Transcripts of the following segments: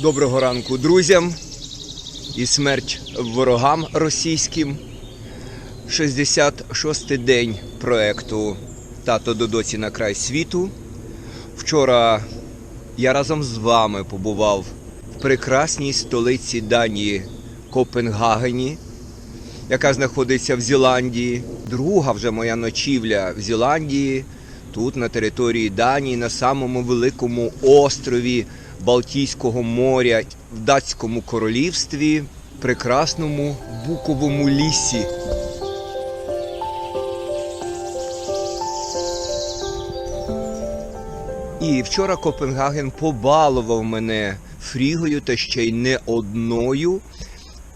Доброго ранку друзям і смерть ворогам російським. 66-й день проекту Тато Додоці на край світу. Вчора я разом з вами побував в прекрасній столиці Данії Копенгагені, яка знаходиться в Зеландії. Друга вже моя ночівля в Зеландії, тут на території Данії, на самому великому острові Балтійського моря в датському королівстві, прекрасному буковому лісі. І вчора Копенгаген побалував мене фрігою та ще й не одною.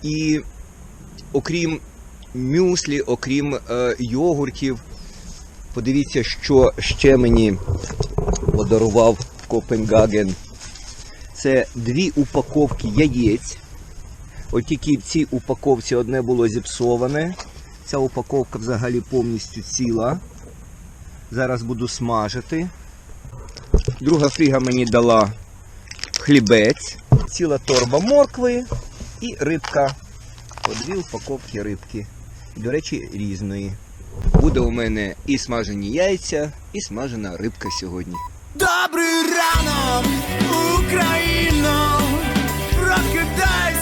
І окрім мюслі, окрім е, йогуртів, подивіться, що ще мені подарував Копенгаген. Це дві упаковки яєць. От тільки в цій упаковці одне було зіпсоване. Ця упаковка взагалі повністю ціла. Зараз буду смажити. Друга фріга мені дала хлібець, ціла торба моркви і рибка. По дві упаковки рибки. До речі, різної. Буде у мене і смажені яйця, і смажена рибка сьогодні. Добрий ранок, Україно, прокидайся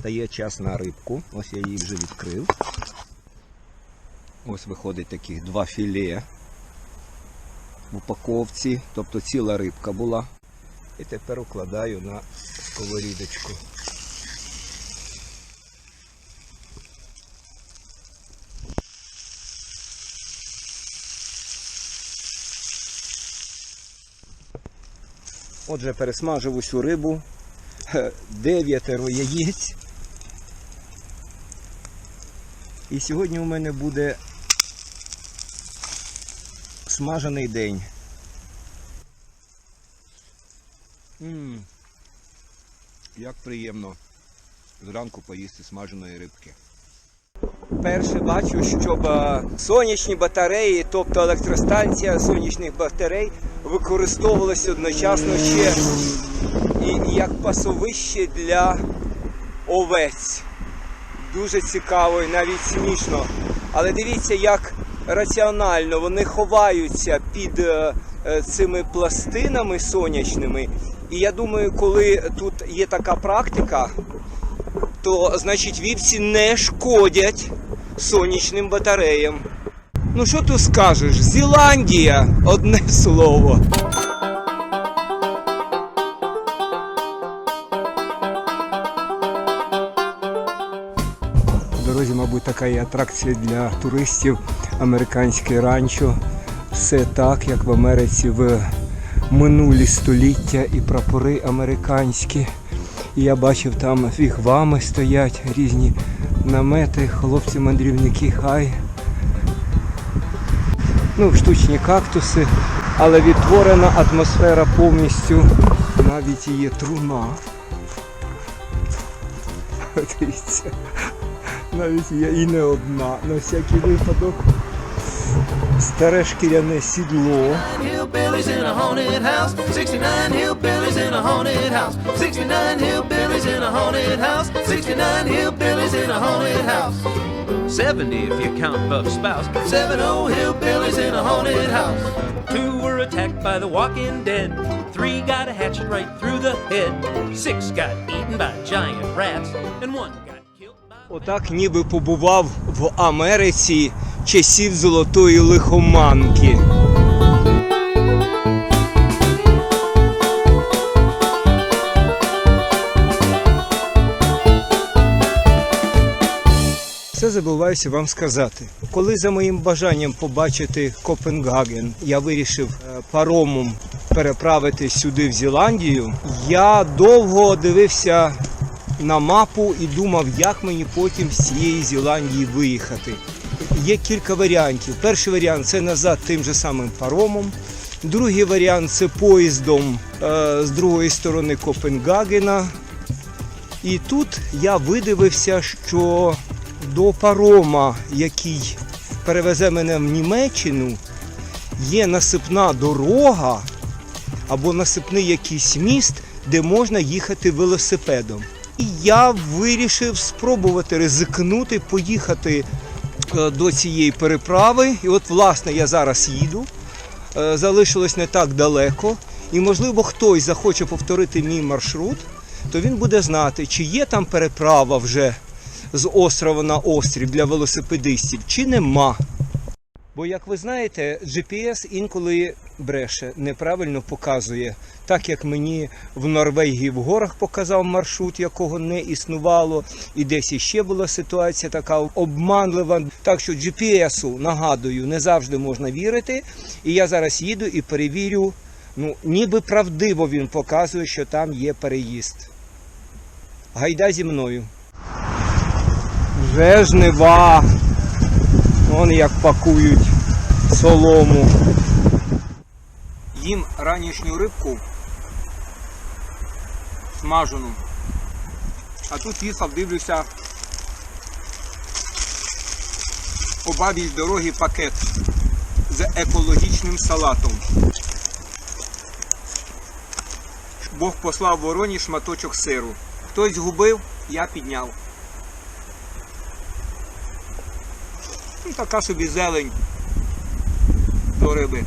Настає час на рибку. Ось я її вже відкрив. Ось виходить таких два філе в упаковці, тобто ціла рибка була. І тепер укладаю на сковорідочку. Отже, пересмажив усю рибу. Дев'ятеро яєць. І сьогодні у мене буде смажений день. м Як приємно зранку поїсти смаженої рибки. Перше бачу, щоб е, сонячні батареї, тобто електростанція сонячних батарей, використовувалася одночасно ще і як пасовище для овець. Дуже цікаво і навіть смішно. Але дивіться, як раціонально вони ховаються під е, е, цими пластинами сонячними. І я думаю, коли тут є така практика, то значить вівці не шкодять сонячним батареям. Ну що тут скажеш? Зеландія одне слово. Така є атракція для туристів американське ранчо. Все так, як в Америці в минулі століття і прапори американські. І я бачив, там вігвами стоять різні намети, хлопці-мандрівники, хай. Ну, штучні кактуси, але відтворена атмосфера повністю. Навіть є труна. Дивіться. Навіть є і не одна. На всякий випадок. Старе шкіряне сідло. Hillbillies in a haunted house. 69 hillbillies in a haunted house. 69 hillbillies in a haunted house. 69 hillbillies in a haunted house. 70 if you count Buff's spouse. Seven old hillbillies in a haunted house. Two were attacked by the walking dead. Three got a hatchet right through the head. Six got eaten by giant rats. And one got killed by. Отак ніби побував в Америці часів золотої лихоманки. Все забуваюся вам сказати. Коли за моїм бажанням побачити Копенгаген, я вирішив е, паромом переправитись сюди в Зеландію, я довго дивився на мапу і думав, як мені потім з цієї Зеландії виїхати. Є кілька варіантів. Перший варіант це назад тим же самим паромом. Другий варіант це поїздом е, з другої сторони Копенгагена. І тут я видивився, що до парома, який перевезе мене в Німеччину, є насипна дорога або насипний якийсь міст, де можна їхати велосипедом. І я вирішив спробувати ризикнути, поїхати е, до цієї переправи. І от, власне, я зараз їду. Е, Залишилось не так далеко. І, можливо, хтось захоче повторити мій маршрут, то він буде знати, чи є там переправа вже з острова на острів для велосипедистів, чи нема. Бо, як ви знаєте, GPS інколи бреше, неправильно показує. Так як мені в Норвегії в горах показав маршрут, якого не існувало, і десь іще була ситуація така обманлива. Так що GPS-у, нагадую, не завжди можна вірити. І я зараз їду і перевірю, ну, ніби правдиво він показує, що там є переїзд. Гайда зі мною. Вже жнива. Вон як пакують солому. Їм ранішню рибку смажену. А тут їхав, дивлюся, обабіч дороги пакет з екологічним салатом. Бог послав вороні шматочок сиру. Хтось згубив, я підняв. Ну, така собі зелень до риби.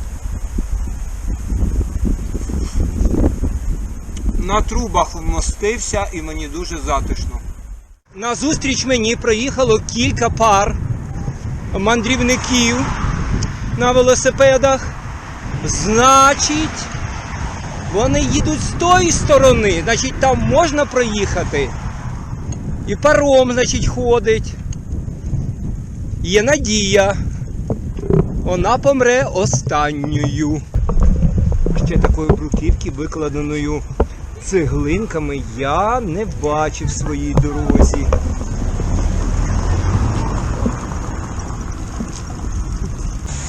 На трубах вмостився і мені дуже затишно. На зустріч мені проїхало кілька пар мандрівників на велосипедах. Значить, вони їдуть з тої сторони, значить там можна проїхати. І паром, значить, ходить. Є надія. Вона помре останньою. Ще такої бруківки, викладеною цеглинками, я не бачив своїй дорозі.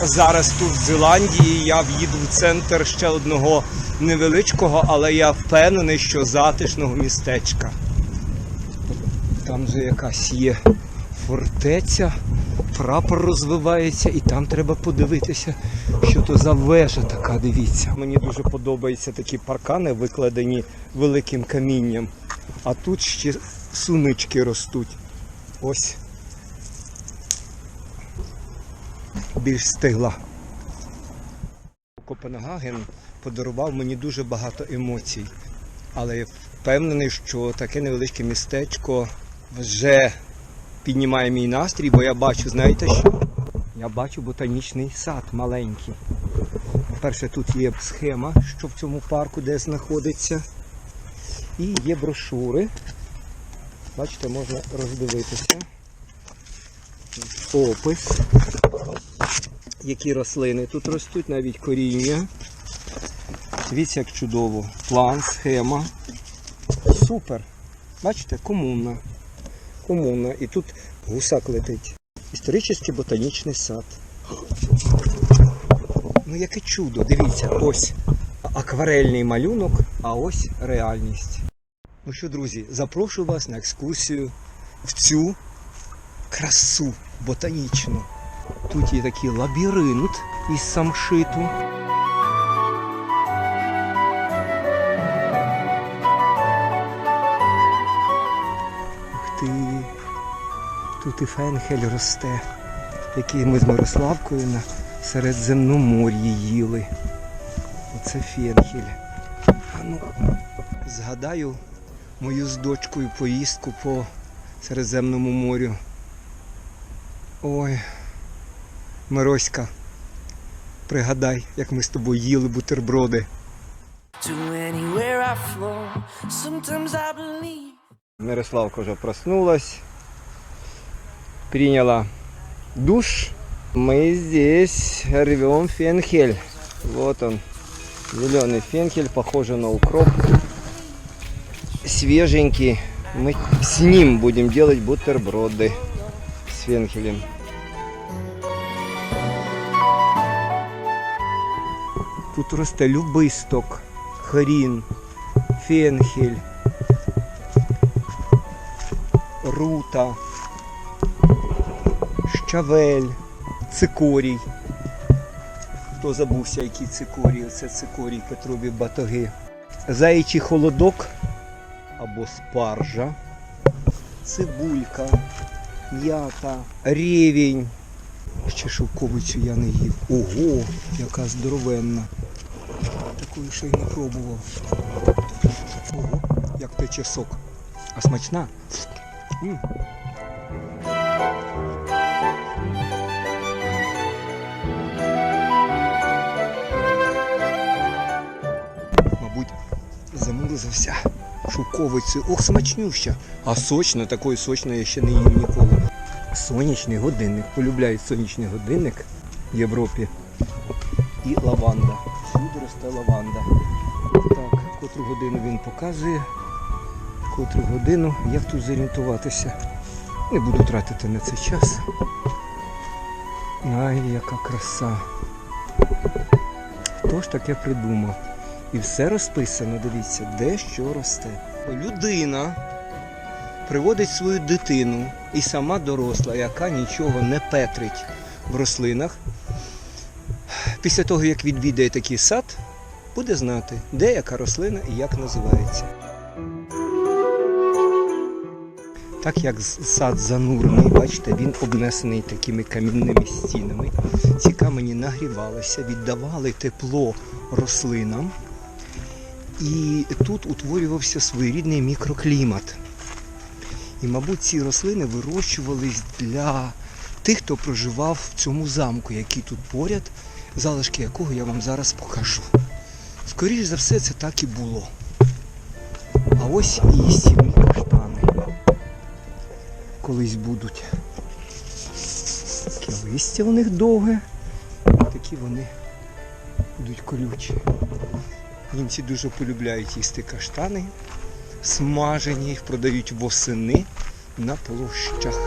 Зараз тут в Зеландії я в'їду в центр ще одного невеличкого, але я впевнений, що затишного містечка. Там же якась є фортеця, прапор розвивається, і там треба подивитися, що то за вежа така, дивіться. Мені дуже подобаються такі паркани, викладені великим камінням. А тут ще сунички ростуть. Ось. Більш стигла. Копенгаген подарував мені дуже багато емоцій. Але я впевнений, що таке невеличке містечко вже піднімає мій настрій, бо я бачу, знаєте що? Я бачу ботанічний сад маленький. По-перше, тут є схема, що в цьому парку де знаходиться. І є брошури. Бачите, можна роздивитися. Опис. Які рослини тут ростуть, навіть коріння. Дивіться, як чудово. План, схема. Супер. Бачите, комунна. Комунна. І тут гусак летить. Історичний ботанічний сад. Ну яке чудо, дивіться, ось акварельний малюнок, а ось реальність. Ну що, друзі, запрошую вас на екскурсію в цю красу ботанічну. Тут є такий лабіринт із самшиту. Тут і фенхель росте, який ми з Мирославкою на Середземномор'ї їли. Оце фенхель. А ну, згадаю мою з дочкою поїздку по Середземному морю. Ой, Мироська, пригадай, як ми з тобою їли бутерброди. Мирославка вже проснулась. Приняла душ. Мы здесь рвем фенхель. Вот он, зеленый фенхель, похоже на укроп. Свеженький. Мы с ним будем делать бутерброды с фенхелем. Тут росте любисток, хрін, фенхель, рута, щавель, цикорій. Хто забувся, які цикорій? Оце цикорій Петрові батоги. Заячий холодок або спаржа, цибулька, м'ята, рівень. Ще шовковицю я не їв. Ого, яка здоровенна. Такої ще й не пробував. Ого, як тече сок. А смачна? М. Мабуть, замурзався шовковицею. Ох, смачнюща. А сочна, такої сочної я ще не їв ніколи. Сонячний годинник. Полюбляють сонячний годинник в Європі. І лаванда. Всюди росте лаванда. Так, котру годину він показує. Котру годину. Як тут зорієнтуватися? Не буду тратити на це час. Ай, яка краса. Хто ж таке придумав? І все розписано, дивіться, де що росте. Людина приводить свою дитину і сама доросла, яка нічого не петрить в рослинах. Після того, як відвідає такий сад, буде знати, де яка рослина і як називається. Так як сад занурений, бачите, він обнесений такими камінними стінами. Ці камені нагрівалися, віддавали тепло рослинам. І тут утворювався своєрідний мікроклімат. І, мабуть, ці рослини вирощувались для тих, хто проживав в цьому замку, який тут поряд, залишки якого я вам зараз покажу. Скоріше за все, це так і було. А ось і їстівні каштани. Колись будуть. Таке листя у них довге, такі вони будуть колючі. Німці дуже полюбляють їсти каштани, смажені, їх продають восени на площах.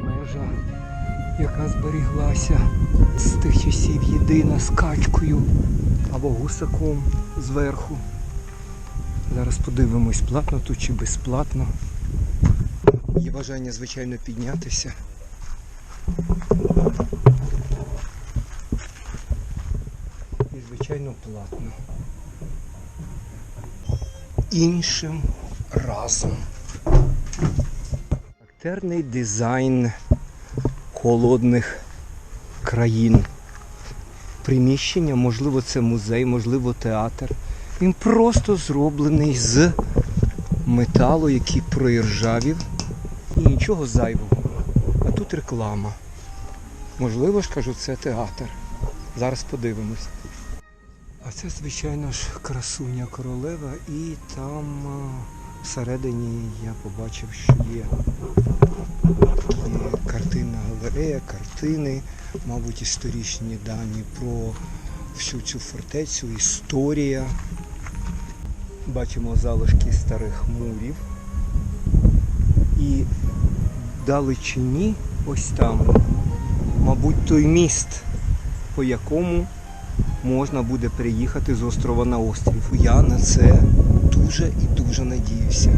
Межа, яка зберіглася з тих часів єдина з качкою або гусаком зверху. Зараз подивимось, платно тут чи безплатно. Є бажання, звичайно, піднятися. І, звичайно, платно. Іншим разом. Характерний дизайн холодних країн. Приміщення, можливо, це музей, можливо, театр. Він просто зроблений з металу, який проіржавів. І нічого зайвого. А тут реклама. Можливо ж кажу, це театр. Зараз подивимось. А це, звичайно ж, красуня королева, і там всередині я побачив, що є такі картинна галерея, картини, мабуть, історичні дані про всю цю фортецю, історія. Бачимо залишки старих мурів. І далечині, ось там, мабуть, той міст, по якому можна буде переїхати з острова на острів. Я на це дуже і дуже надіюся.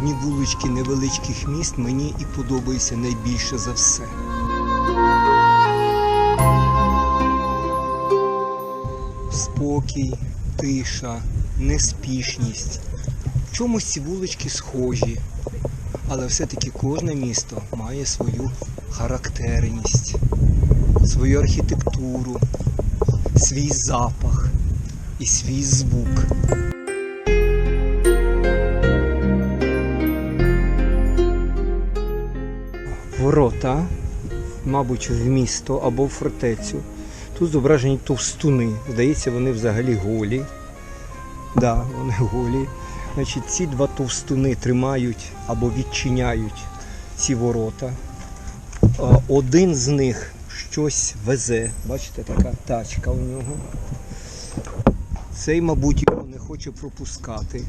Такі вулички невеличких міст мені і подобаються найбільше за все. Спокій, тиша, неспішність. В чомусь ці вулички схожі, але все-таки кожне місто має свою характерність, свою архітектуру, свій запах і свій звук. Ворота, мабуть, в місто або в фортецю. Тут зображені товстуни. Здається, вони взагалі голі. Да, вони голі. Значить, ці два товстуни тримають або відчиняють ці ворота. Один з них щось везе. Бачите, така тачка у нього. Цей, мабуть, його не хоче пропускати,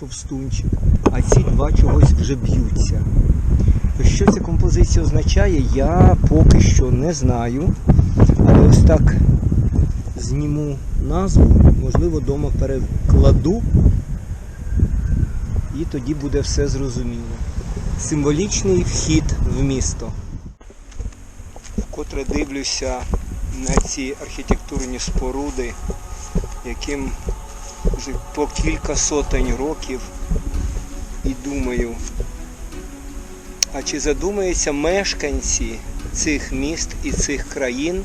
товстунчик. А ці два чогось вже б'ються. Що ця композиція означає, я поки що не знаю. Але ось так зніму назву, можливо, вдома перекладу, і тоді буде все зрозуміло. Символічний вхід в місто. Вкотре дивлюся на ці архітектурні споруди, яким вже по кілька сотень років, і думаю, а чи задумаються мешканці цих міст і цих країн,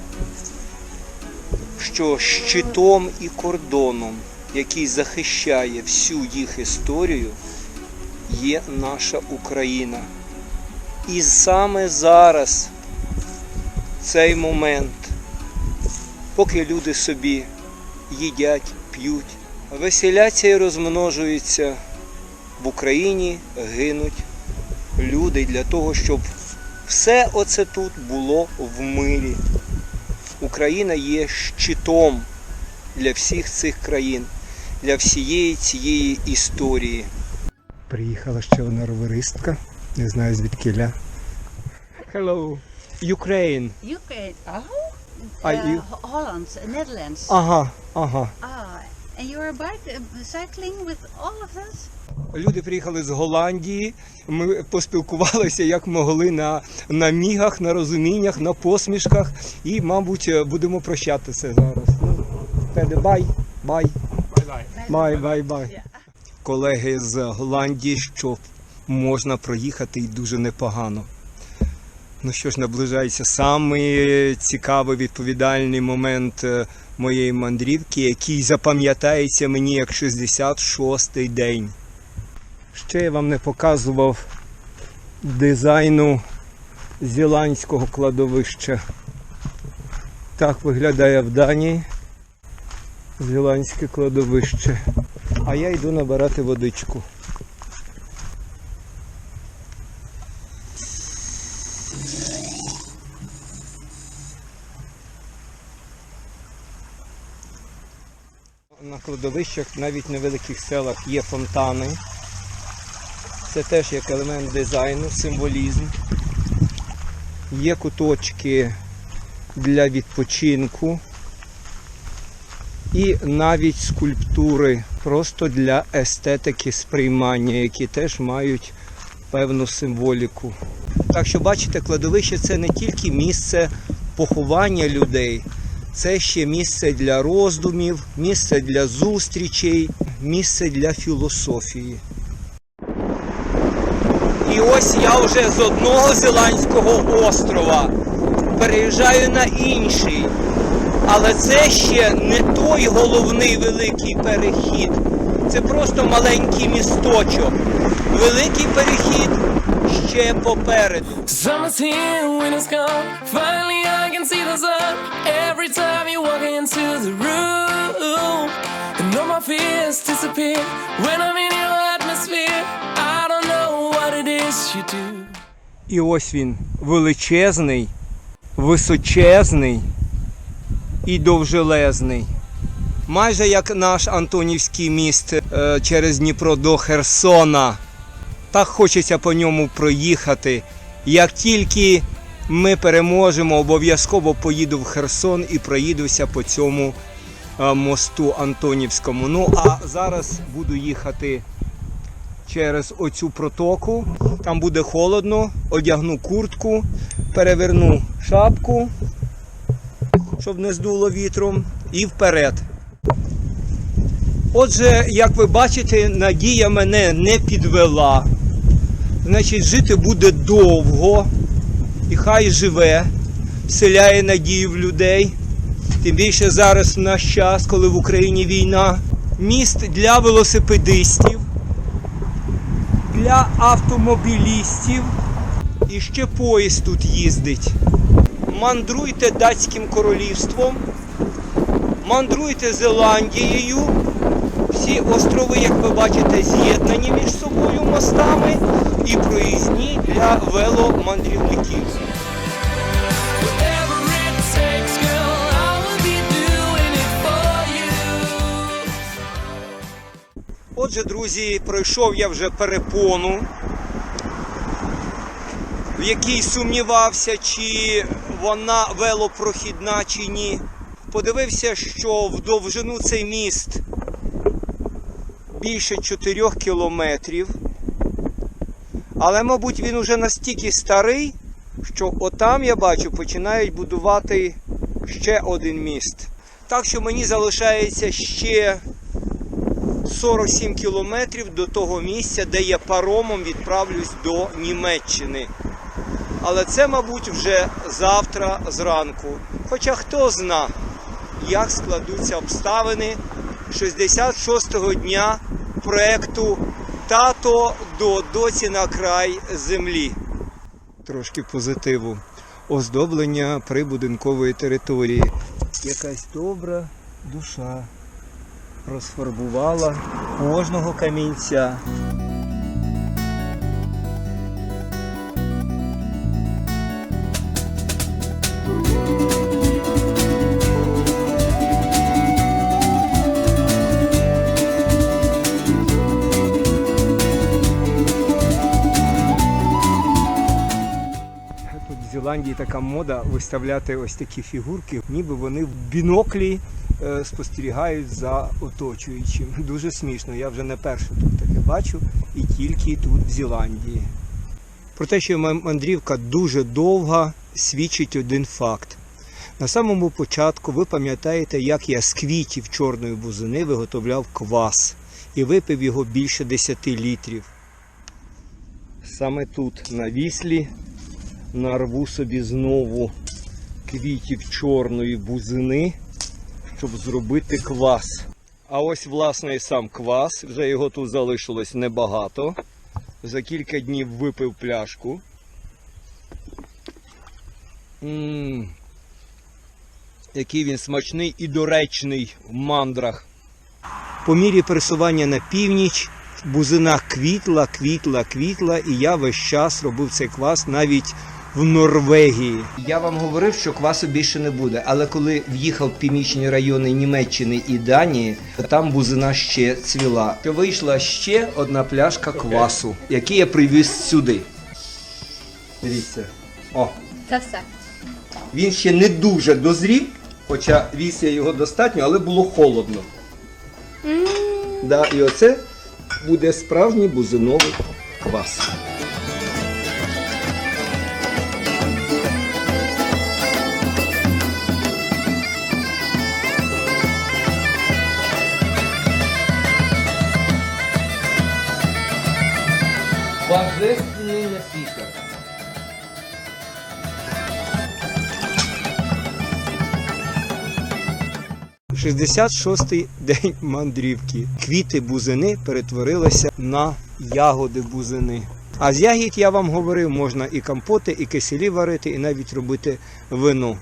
що щитом і кордоном, який захищає всю їх історію, є наша Україна. І саме зараз, цей момент, поки люди собі їдять, п'ють, веселяться і розмножуються, в Україні гинуть люди для того, щоб все оце тут було в мирі. Україна є щитом для всіх цих країн, для всієї цієї історії. Приїхала ще одна роверистка, не знаю звідкиля. Hello, Ukraine. Ukraine. Are uh, Holland, Netherlands. Ага, ага. Ah, uh? Люди приїхали з Голландії. Ми поспілкувалися як могли на, на мігах, на розуміннях, на посмішках. І, мабуть, будемо прощатися зараз. Ну, Педе, бай, бай. Бай, бай, бай. Колеги з Голландії, що можна проїхати і дуже непогано. Ну що ж, наближається самий цікавий відповідальний момент е, моєї мандрівки, який запам'ятається мені як 66-й день. Ще я вам не показував дизайну зіландського кладовища. Так виглядає в Данії зіландське кладовище. А я йду набирати водичку. На кладовищах, навіть в невеликих селах, є фонтани. Це теж як елемент дизайну, символізм. Є куточки для відпочинку. І навіть скульптури просто для естетики сприймання, які теж мають певну символіку. Так що бачите, кладовище це не тільки місце поховання людей, це ще місце для роздумів, місце для зустрічей, місце для філософії. І ось я вже з одного Зеландського острова переїжджаю на інший. Але це ще не той головний великий перехід. Це просто маленький місточок. Великий перехід ще попереду. Summer's here, winter's gone. Finally, I can see the sun. Every time you walk into the room, and all my fears disappear when I'm in your atmosphere. I don't know what it is you do. І ось він величезний, височезний і довжелезний. Майже як наш Антонівський міст е, через Дніпро до Херсона. Так хочеться по ньому проїхати. Як тільки ми переможемо, обов'язково поїду в Херсон і проїдуся по цьому е, мосту Антонівському. Ну а зараз буду їхати через оцю протоку. Там буде холодно, одягну куртку, переверну шапку, щоб не здуло вітром, і вперед. Отже, як ви бачите, надія мене не підвела. Значить, жити буде довго. І хай живе, вселяє надію в людей. Тим більше зараз в наш час, коли в Україні війна. Міст для велосипедистів, для автомобілістів. І ще поїзд тут їздить. Мандруйте датським королівством, мандруйте Зеландією. Всі острови, як ви бачите, з'єднані між собою мостами і проїзні для веломандрівників. Отже, друзі, пройшов я вже перепону, в якій сумнівався, чи вона велопрохідна, чи ні. Подивився, що в довжину цей міст більше 4 кілометрів. Але, мабуть, він уже настільки старий, що отам я бачу, починають будувати ще один міст. Так що мені залишається ще 47 кілометрів до того місця, де я паромом відправлюсь до Німеччини. Але це, мабуть, вже завтра зранку. Хоча хто зна, як складуться обставини 66-го дня проекту Тато до доці на край землі. Трошки позитиву. Оздоблення прибудинкової території. Якась добра душа розфарбувала кожного камінця. Тут така мода виставляти ось такі фігурки, ніби вони в біноклі е, спостерігають за оточуючим. Дуже смішно. Я вже не перше тут таке бачу і тільки тут в Зеландії. Про те, що мандрівка дуже довга, свідчить один факт. На самому початку ви пам'ятаєте, як я з квітів чорної бузини виготовляв квас і випив його більше 10 літрів. Саме тут, на віслі, нарву собі знову квітів чорної бузини, щоб зробити квас. А ось, власне, і сам квас. Вже його тут залишилось небагато. За кілька днів випив пляшку. м Який він смачний і доречний в мандрах. По мірі пересування на північ бузина квітла, квітла, квітла, і я весь час робив цей квас навіть в Норвегії. Я вам говорив, що квасу більше не буде, але коли в'їхав в північні райони Німеччини і Данії, там бузина ще цвіла. То вийшла ще одна пляшка квасу, який я привіз сюди. Дивіться. О, Це все. він ще не дуже дозрів, хоча віз я його достатньо, але було холодно. Да, і оце буде справжній бузиновий квас. Божественний напіток. Шістдесят шостий день мандрівки. Квіти бузини перетворилися на ягоди бузини. А з ягід я вам говорив, можна і компоти, і киселі варити, і навіть робити вино.